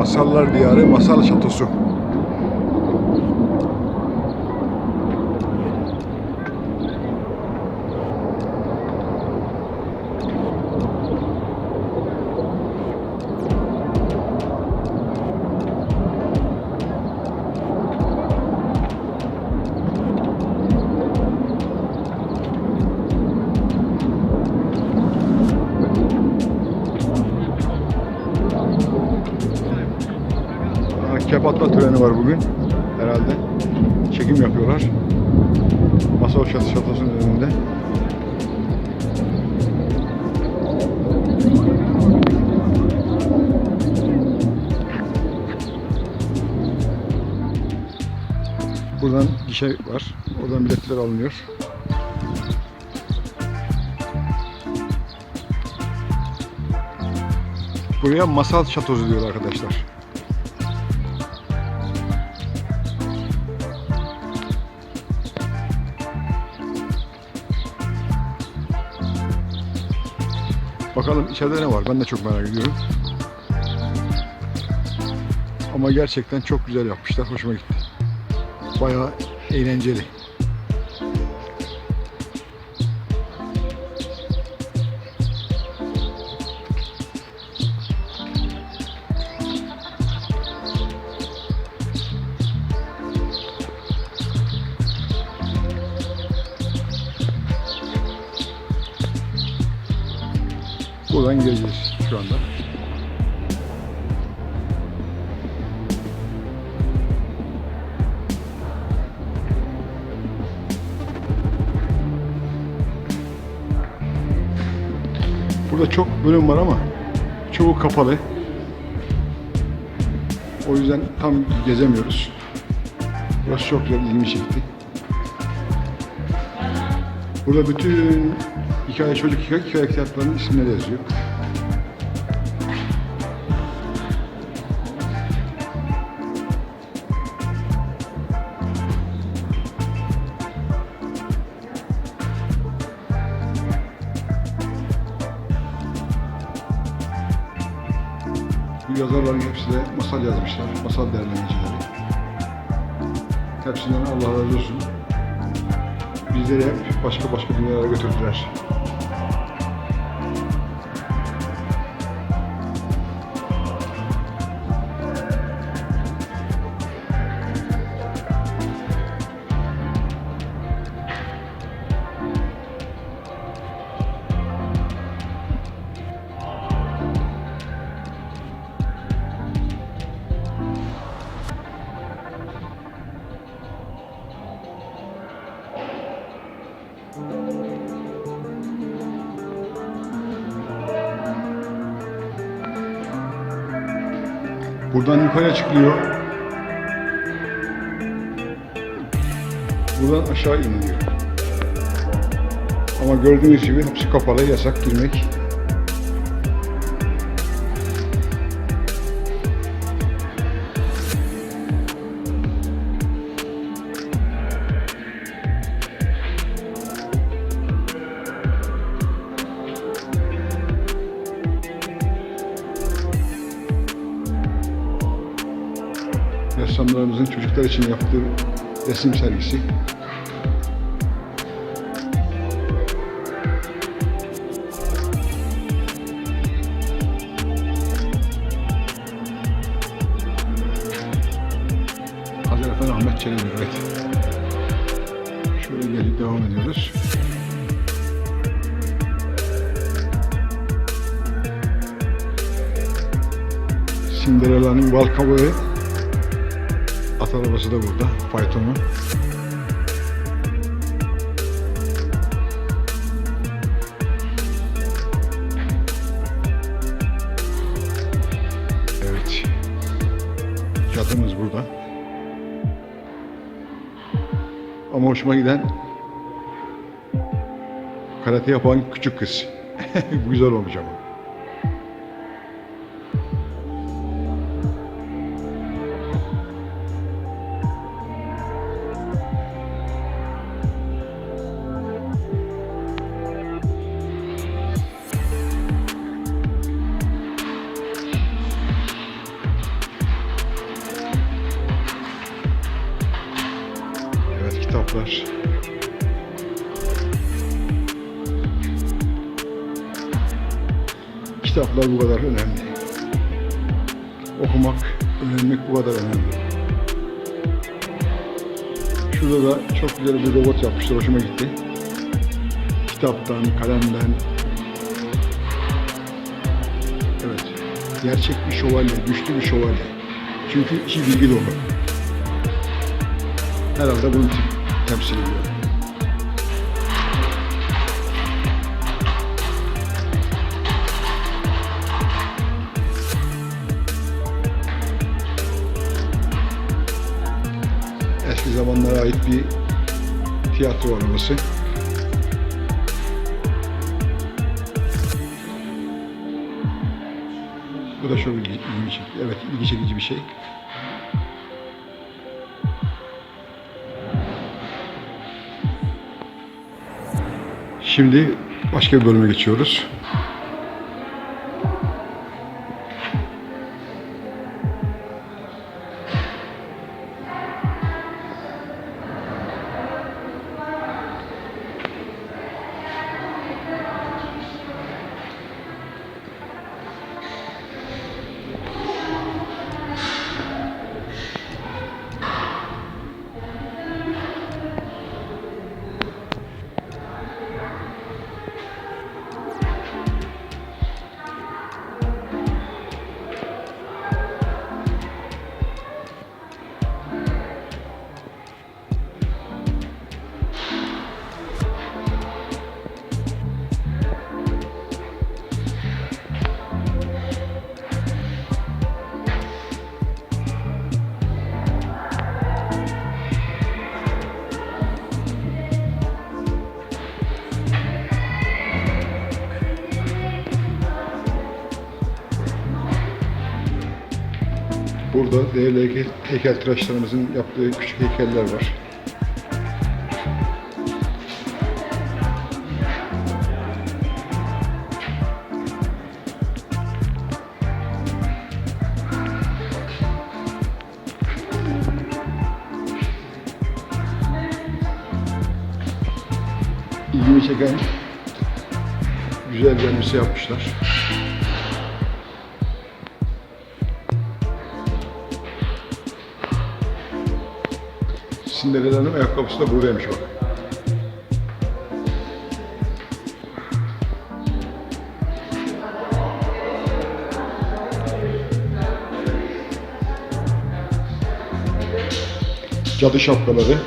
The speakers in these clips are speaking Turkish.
Masallar Diyarı Masal Şatosu. Kepatla töreni var bugün. Herhalde. Çekim yapıyorlar. Masal Şat- Şatosu'nun önünde. Buradan gişe var. Oradan biletler alınıyor. Buraya masal şatosu diyor arkadaşlar. Bakalım içeride ne var? Ben de çok merak ediyorum. Ama gerçekten çok güzel yapmışlar. Hoşuma gitti. Bayağı eğlenceli. Buradan gireceğiz şu anda. Burada çok bölüm var ama çoğu kapalı. O yüzden tam gezemiyoruz. Burası çok güzel ilgimi çekti. Burada bütün hikaye çocuk hikaye, hikaye kitaplarının isimleri yazıyor. Bu yazarların hepsi de masal yazmışlar. Masal derlemecileri. Hepsinden Allah razı olsun. Bizleri hep başka başka dünyalara götürdüler. Buradan yukarı çıkılıyor. Buradan aşağı iniliyor. Ama gördüğünüz gibi hepsi kapalı, yasak girmek. Ressamlarımızın çocuklar için yaptığı resim sergisi. Hazır Efendi Ahmet Çelebi, evet. Şöyle gelip devam ediyoruz. Cinderella'nın bal kabağı At arabası da burada, faytonu. Evet. Cadımız burada. Ama hoşuma giden karate yapan küçük kız. Güzel olmuş ama. Kitaplar. Kitaplar bu kadar önemli. Okumak, öğrenmek bu kadar önemli. Şurada da çok güzel bir robot yapmışlar, hoşuma gitti. Kitaptan, kalemden. Evet, gerçek bir şövalye, güçlü bir şövalye. Çünkü içi bilgi dolu. Herhalde bunu temsil ediyor. Eski zamanlara ait bir tiyatro var. Bu da çok ilgi, ilgi çekici. Evet, ilgi çekici bir şey. Şimdi başka bir bölüme geçiyoruz. Burada değerli heykel, heykeltıraşlarımızın yaptığı küçük heykeller var. İlgimi çeken güzel bir elbise yapmışlar. Cinderella'nın ayakkabısı da buradaymış bak. Cadı şapkaları.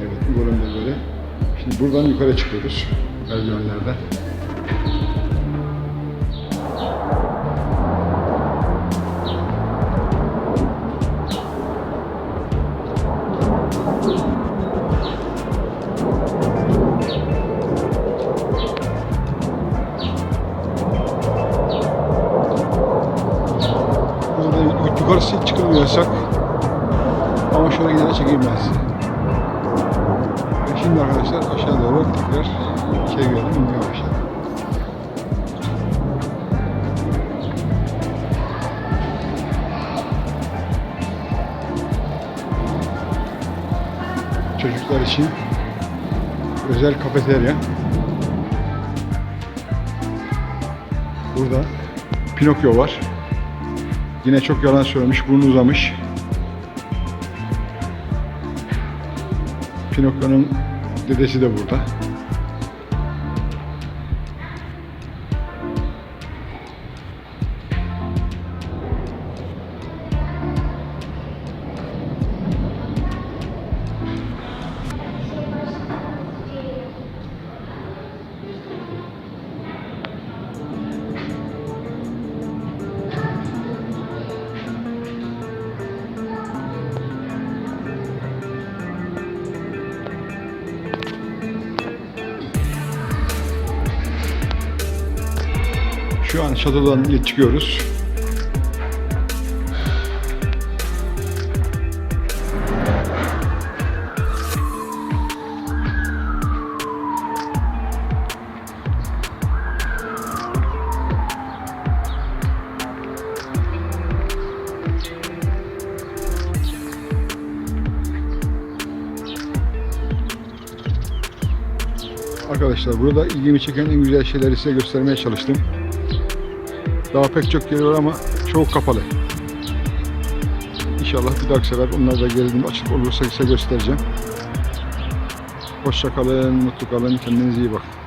Evet bu bölümde böyle. Şimdi buradan yukarı çıkıyoruz. Merdivenlerden. Yukarısı çıkılmıyor yasak. Ama şöyle yine de çekeyim ben size. Şimdi arkadaşlar aşağı doğru tekrar çevirelim inmeye başladı. Çocuklar için özel kafeterya. Burada Pinokyo var. Yine çok yalan söylemiş, burnu uzamış. Pinokyo'nun dedesi de burada. Yani şatodan çıkıyoruz. Arkadaşlar burada ilgimi çeken en güzel şeyleri size göstermeye çalıştım. Daha pek çok yer var ama çok kapalı. İnşallah bir dahaki sefer onlar da geldiğinde açık olursa size göstereceğim. Hoşça kalın, mutlu kalın, kendinize iyi bakın.